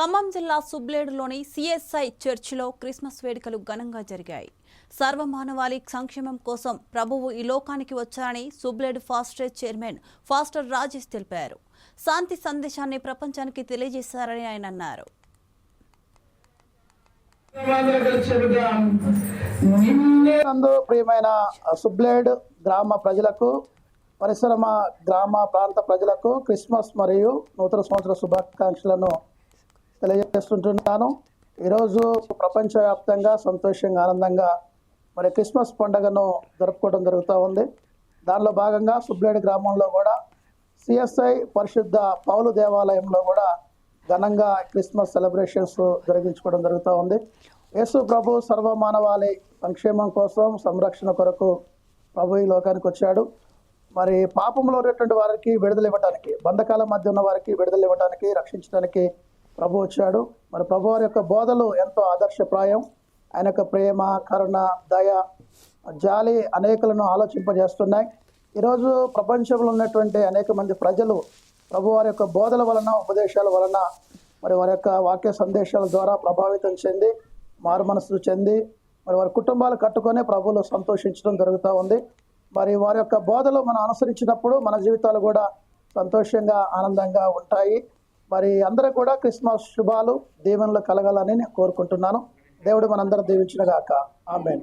ఖమ్మం జిల్లా సుబ్లేడులోని సిఎస్ఐ చర్చిలో క్రిస్మస్ వేడుకలు ఘనంగా జరిగాయి. సర్వమానవాళి సంక్షేమం కోసం ప్రభువు ఈ లోకానికి వచ్చారని సుబ్లేడు ఫాస్టర్ చైర్మన్ ఫాస్టర్ రాజేష్ తెలిపారు. శాంతి సందేశాన్ని ప్రపంచానికి తెలియజేశారని ఆయన అన్నారు. ప్రియమైన సుబ్లేడ్ గ్రామ ప్రజలకు పరిశ్రమ గ్రామ ప్రాంత ప్రజలకు క్రిస్మస్ మరియు నూతన సంవత్సర శుభాకాంక్షలను తెలియజేస్తుంటున్నాను. ఈరోజు ప్రపంచవ్యాప్తంగా సంతోషంగా ఆనందంగా మరి క్రిస్మస్ పండుగను జరుపుకోవడం జరుగుతూ ఉంది. దానిలో భాగంగా సుబ్లేడ్ గ్రామంలో కూడా సిఎస్ఐ పరిశుద్ధ పౌలు దేవాలయంలో కూడా ఘనంగా క్రిస్మస్ సెలబ్రేషన్స్ జరిగించుకోవడం జరుగుతూ ఉంది. యేసు ప్రభు సర్వమానవాళి సంక్షేమం కోసం సంరక్షణ కొరకు ప్రభు ఈ లోకానికి వచ్చాడు. మరి పాపంలో ఉన్నటువంటి వారికి విడుదల ఇవ్వడానికి బంధకాల మధ్య ఉన్న వారికి విడుదల ఇవ్వడానికి రక్షించడానికి ప్రభు వచ్చాడు. మరి ప్రభు వారి యొక్క బోధలు ఎంతో ఆదర్శప్రాయం. ఆయన యొక్క ప్రేమ కరుణ దయ జాలి అనేకులను ఆలోచింపజేస్తున్నాయి. ఈరోజు ప్రపంచంలో ఉన్నటువంటి అనేక మంది ప్రజలు ప్రభు వారి యొక్క బోధల వలన ఉపదేశాల వలన మరి వారి యొక్క వాక్య సందేశాల ద్వారా ప్రభావితం చెంది మారు మనసు చెంది మరి వారి కుటుంబాలు కట్టుకొని ప్రభువులు సంతోషించడం జరుగుతూ ఉంది. మరి వారి యొక్క బోధలు మనం అనుసరించినప్పుడు మన జీవితాలు కూడా సంతోషంగా ఆనందంగా ఉంటాయి. మరి అందరూ కూడా క్రిస్మస్ శుభాలు దీవెనలు కలగాలని నేను కోరుకుంటున్నాను. దేవుడు మనందరం దీవించినగాక ఆమెన్.